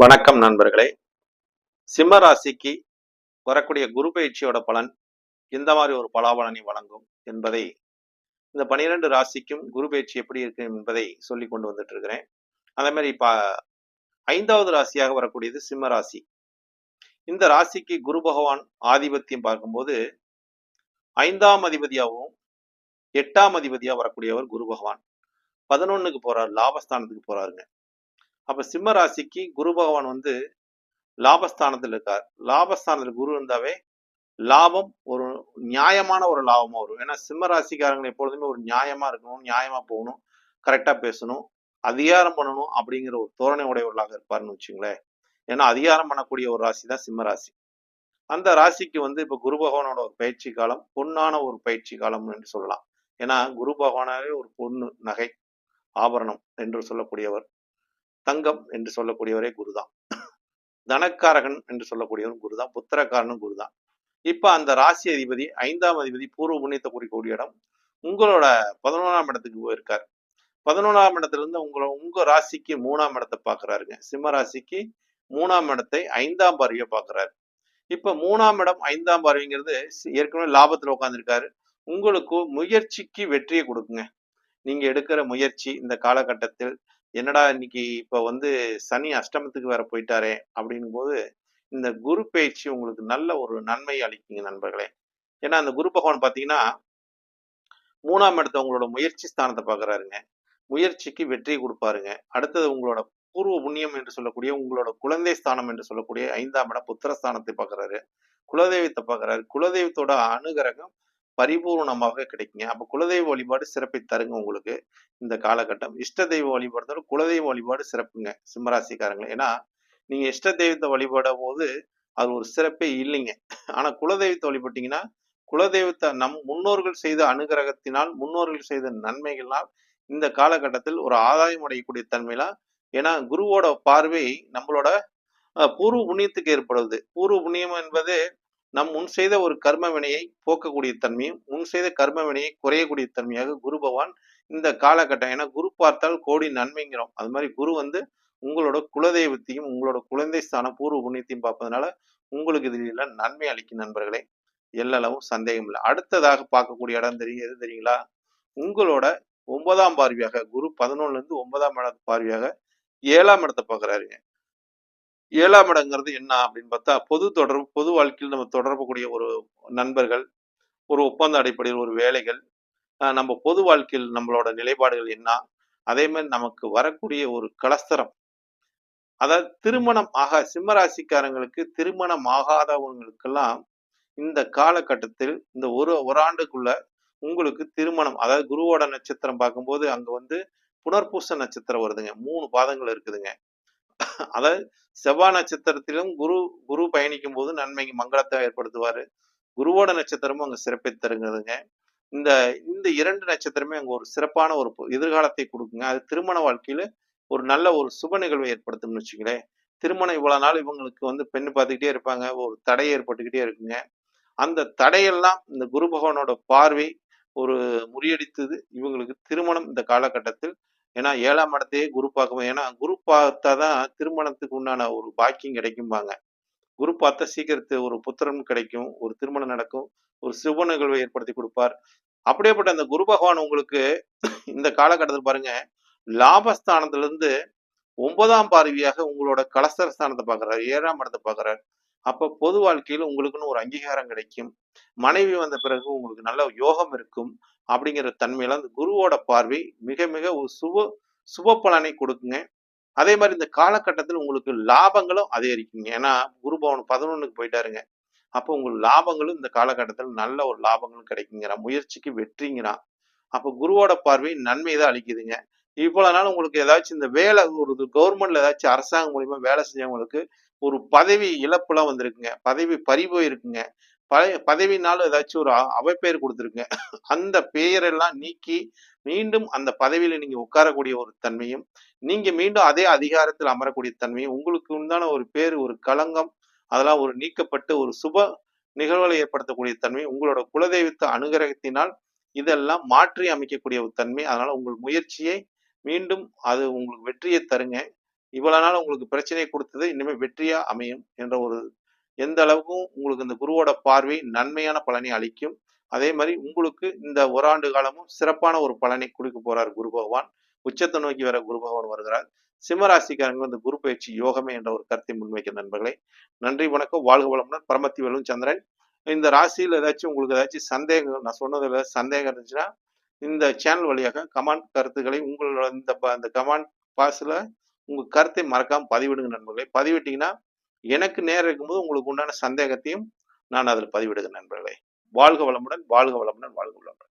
வணக்கம் நண்பர்களே. சிம்ம ராசிக்கு வரக்கூடிய குரு பயிற்சியோட பலன் எந்த மாதிரி ஒரு பலாபலனை வழங்கும் என்பதை இந்த பனிரெண்டு ராசிக்கும் குரு பயிற்சி எப்படி இருக்கு என்பதை சொல்லி கொண்டு வந்துட்டு இருக்கிறேன் அதே மாதிரி இப்போ ஐந்தாவது ராசியாக வரக்கூடியது சிம்ம ராசி. இந்த ராசிக்கு குரு பகவான் ஆதிபத்தியம் பார்க்கும்போது ஐந்தாம் அதிபதியாகவும் எட்டாம் அதிபதியா வரக்கூடியவர் குரு பகவான். பதினொன்னுக்கு போறார் லாபஸ்தானத்துக்கு போறாருங்க. அப்ப சிம்ம ராசிக்கு குரு பகவான் வந்து லாபஸ்தானத்தில் இருக்கார். லாபஸ்தானத்தில் குரு இருந்தாவே லாபம் ஒரு நியாயமான ஒரு லாபமா வரும். ஏன்னா சிம்ம ராசிக்காரங்க எப்பொழுதுமே ஒரு நியாயமா இருக்கணும் நியாயமா போகணும் கரெக்டா பேசணும் அதிகாரம் பண்ணணும் அப்படிங்கிற ஒரு தோரணை உடையவர்களாக இருப்பாருன்னு வச்சுங்களேன். ஏன்னா அதிகாரம் பண்ணக்கூடிய ஒரு ராசி தான் சிம்ம ராசி அந்த ராசிக்கு வந்து இப்ப குரு பகவானோட ஒரு பயிற்சி காலம் பொன்னான ஒரு பயிற்சி காலம் என்று சொல்லலாம். ஏன்னா குரு பகவானாவே ஒரு பொண்ணு நகை ஆபரணம் என்று சொல்லக்கூடியவர். தங்கம் என்று சொல்லக்கூடியவரே குருதான். தனக்காரகன் என்று சொல்லக்கூடியவன் குருதான். புத்திரக்காரனும் குருதான். இப்ப அந்த ராசி அதிபதி ஐந்தாம் அதிபதி பூர்வ புண்ணியத்தை குறிக்கக்கூடிய இடம் உங்களோட பதினொன்றாம் இடத்துக்கு போயிருக்கார். பதினொன்றாம் இடத்துல இருந்து உங்க ராசிக்கு மூணாம் இடத்தை பாக்குறாருங்க சிம்ம ராசிக்கு மூணாம் இடத்தை ஐந்தாம் பார்வையை பாக்குறாரு இப்ப மூணாம் இடம் ஐந்தாம் பார்வைங்கிறது ஏற்கனவே லாபத்துல உட்காந்துருக்காரு உங்களுக்கு முயற்சிக்கு வெற்றியை கொடுக்குங்க. நீங்க எடுக்கிற முயற்சி இந்த காலகட்டத்தில் என்னடா இன்னைக்கு இப்ப வந்து சனி அஷ்டமத்துக்கு வேற போயிட்டாரே அப்படிங்கும்போது இந்த குரு பயிற்சி உங்களுக்கு நல்ல ஒரு நன்மை அளிக்குங்க நண்பர்களே. ஏன்னா அந்த குரு பகவான் பாத்தீங்கன்னா மூணாம் இடத்த உங்களோட முயற்சி ஸ்தானத்தை பாக்குறாருங்க. முயற்சிக்கு வெற்றி கொடுப்பாருங்க. அடுத்தது உங்களோட பூர்வ புண்ணியம் என்று சொல்லக்கூடிய உங்களோட குழந்தை ஸ்தானம் என்று சொல்லக்கூடிய ஐந்தாம் இடம் புத்திரஸ்தானத்தை பாக்குறாரு. குலதெய்வத்தை பாக்குறாரு. குலதெய்வத்தோட அனுகிரகம் பரிபூர்ணமாக கிடைக்குங்க. அப்போ குலதெய்வ வழிபாடு சிறப்பை தருங்க உங்களுக்கு இந்த காலகட்டம். இஷ்ட தெய்வ வழிபாடுறதோட குலதெய்வ வழிபாடு சிறப்புங்க சிம்மராசிக்காரங்களை. ஏன்னா நீங்க இஷ்ட தெய்வத்தை வழிபடும் போது அது ஒரு சிறப்பே இல்லைங்க. ஆனா குலதெய்வத்தை வழிபட்டீங்கன்னா குலதெய்வத்தை நம் முன்னோர்கள் செய்த அனுகிரகத்தினால் முன்னோர்கள் செய்த நன்மைகளால் இந்த காலகட்டத்தில் ஒரு ஆதாயம் அடையக்கூடிய தன்மையெல்லாம் ஏன்னா குருவோட பார்வை நம்மளோட பூர்வ புண்ணியத்துக்கு ஏற்படுவது பூர்வ புண்ணியம் என்பது நம் முன் செய்த ஒரு கர்ம வினையை போக்கக்கூடிய தன்மையும் முன் செய்த கர்ம வினையை குறையக்கூடிய தன்மையாக குரு பகவான் இந்த காலகட்டம் ஏன்னா குரு பார்த்தால் கோடி நன்மைங்கிறோம். அது மாதிரி குரு வந்து உங்களோட குலதெய்வத்தையும் உங்களோட குழந்தை ஸ்தான பூர்வ புண்ணியத்தையும் பார்ப்பதனால உங்களுக்கு இதில் நன்மை அளிக்கும் நண்பர்களே. எல்லளவும் சந்தேகம் இல்லை. அடுத்ததாக பார்க்கக்கூடிய இடம் தெரியும் எது தெரியுங்களா? உங்களோட ஒன்பதாம் பார்வையாக குரு பதினொன்னுல இருந்து ஒன்பதாம் இட பார்வையாக ஏழாம் இடத்தை பார்க்குறாருங்க. ஏழாம் இடங்கிறது என்ன அப்படின்னு பார்த்தா பொது தொடர்பு பொது வாழ்க்கையில் நம்ம தொடர்புக்கூடிய ஒரு நண்பர்கள் ஒரு ஒப்பந்த அடிப்படையில் ஒரு வேலைகள் நம்ம பொது வாழ்க்கையில் நம்மளோட நிலைப்பாடுகள் என்ன? அதே மாதிரி நமக்கு வரக்கூடிய ஒரு கலஸ்தரம். அதாவது திருமணம் ஆக சிம்மராசிக்காரங்களுக்கு திருமணம் ஆகாதவங்களுக்கெல்லாம் இந்த காலகட்டத்தில் இந்த ஒரு ஒரு ஆண்டுக்குள்ள உங்களுக்கு திருமணம் அதாவது குருவோட நட்சத்திரம் பார்க்கும்போது அங்க வந்து புனர்பூச நட்சத்திரம் வருதுங்க. மூணு பாதங்கள் இருக்குதுங்க. அதாவது செவ்வாய் நட்சத்திரத்திலும் குரு குரு பயணிக்கும் போது நன்மை மங்களத்தை ஏற்படுத்துவாரு. குருவோட நட்சத்திரமும் அங்க சிறப்பை தருங்குதுங்க இந்த இந்த இரண்டு நட்சத்திரமே அங்க ஒரு சிறப்பான ஒரு எதிர்காலத்தை கொடுக்குங்க. அது திருமண வாழ்க்கையில ஒரு நல்ல ஒரு சுப நிகழ்வை ஏற்படுத்தும்னு வச்சுங்களேன். திருமணம் இவ்வளவு நாள் இவங்களுக்கு வந்து பெண்ணு பார்த்துக்கிட்டே இருப்பாங்க. ஒரு தடை ஏற்பட்டுக்கிட்டே இருக்குங்க. அந்த தடையெல்லாம் இந்த குரு பகவானோட பார்வை ஒரு முறியடித்தது இவங்களுக்கு திருமணம் இந்த காலகட்டத்தில் ஏன்னா ஏழாம் இடத்தையே குரு பார்க்கும் ஏன்னா குரு பார்த்தா தான் திருமணத்துக்கு உண்டான ஒரு பாக்கியம் கிடைக்கும்பாங்க. குரு பார்த்தா சீக்கிரத்து ஒரு புத்திரன் கிடைக்கும் ஒரு திருமணம் நடக்கும் ஒரு சுப நிகழ்வை ஏற்படுத்தி கொடுப்பார். அப்படியேப்பட்ட அந்த குரு பகவான் உங்களுக்கு இந்த காலகட்டத்தில் பாருங்க லாபஸ்தானத்துல இருந்து ஒன்பதாம் பார்வையாக உங்களோட கலஸ்தர ஸ்தானத்தை பாக்குறாரு ஏழாம் இடத்தை பாக்குறாரு அப்ப பொது வாழ்க்கையில உங்களுக்குன்னு ஒரு அங்கீகாரம் கிடைக்கும். மனைவி வந்த பிறகு உங்களுக்கு நல்ல யோகம் இருக்கும் அப்படிங்கிற தன்மையில அந்த குருவோட பார்வை மிக மிக ஒரு சுப சுப பலனை கொடுக்குங்க. அதே மாதிரி இந்த காலகட்டத்தில் உங்களுக்கு லாபங்களும் அதிகரிக்குங்க. ஏன்னா குரு பவன் பதினொன்னுக்கு போயிட்டாருங்க. அப்போ உங்களுக்கு லாபங்களும் இந்த காலகட்டத்தில் நல்ல ஒரு லாபங்களும் கிடைக்குங்கிறான். முயற்சிக்கு வெற்றிங்கிறான். அப்போ குருவோட பார்வை நன்மை தான் அளிக்குதுங்க. இவ்வளவு நாள் உங்களுக்கு ஏதாச்சும் இந்த வேலை ஒரு கவர்மெண்ட்ல ஏதாச்சும் அரசாங்கம் மூலியமா வேலை செஞ்சவங்களுக்கு ஒரு பதவி இழப்புலாம் வந்திருக்குங்க. பதவி பறி போயிருக்குங்க பழைய பதவினாலும் ஏதாச்சும் ஒரு அவப்பெயர் கொடுத்துருக்குங்க அந்த பெயரெல்லாம் நீக்கி மீண்டும் அந்த பதவியில நீங்க உட்காரக்கூடிய ஒரு தன்மையும் நீங்க மீண்டும் அதே அதிகாரத்தில் அமரக்கூடிய தன்மையும் உங்களுக்கு உண்டான ஒரு பேர் ஒரு களங்கம் அதெல்லாம் ஒரு நீக்கப்பட்டு ஒரு சுப நிகழ்வுகளை ஏற்படுத்தக்கூடிய தன்மை உங்களோட குலதெய்வத்தை அனுகிரகத்தினால் இதெல்லாம் மாற்றி அமைக்கக்கூடிய ஒரு தன்மை அதனால உங்கள் முயற்சியை மீண்டும் அது உங்களுக்கு வெற்றியை தருங்க. இவ்வளவு நாள் உங்களுக்கு பிரச்சனையை கொடுத்தது இனிமேல் வெற்றியா அமையும் என்ற ஒரு எந்த அளவுக்கும் உங்களுக்கு இந்த குருவோட பார்வை நன்மையான பலனை அளிக்கும். அதே மாதிரி உங்களுக்கு இந்த ஒரு ஆண்டு காலமும் சிறப்பான ஒரு பலனை கொடுக்க போறார் குரு பகவான். உச்சத்தை நோக்கி வர குரு பகவான் வருகிறார். சிம்மராசிக்காரங்க இந்த குரு பயிற்சி யோகமே என்ற ஒரு கருத்தை முன்வைக்க நண்பர்களே. நன்றி வணக்கம். வாழ்க வளமுடன் பரமத்தி வேலும் சந்திரன். இந்த ராசியில் ஏதாச்சும் உங்களுக்கு ஏதாச்சும் சந்தேகம் நான் சொன்னதில் சந்தேகம் இருந்துச்சுன்னா இந்த சேனல் வழியாக கமெண்ட் கருத்துக்களை உங்களோட இந்த ப- கமெண்ட் பாஸில் உங்கள் கருத்தை மறக்காம பதிவிடுங்க நண்பர்களே. பதிவிட்டீங்கன்னா எனக்கு நேரம் இருக்கும்போது உங்களுக்கு உண்டான சந்தேகத்தையும் நான் அதில் பதிவிடுகிறேன் நண்பர்களே. வாழ்க வளமுடன் வாழ்க வளமுடன் வாழ்க வளமுடன்.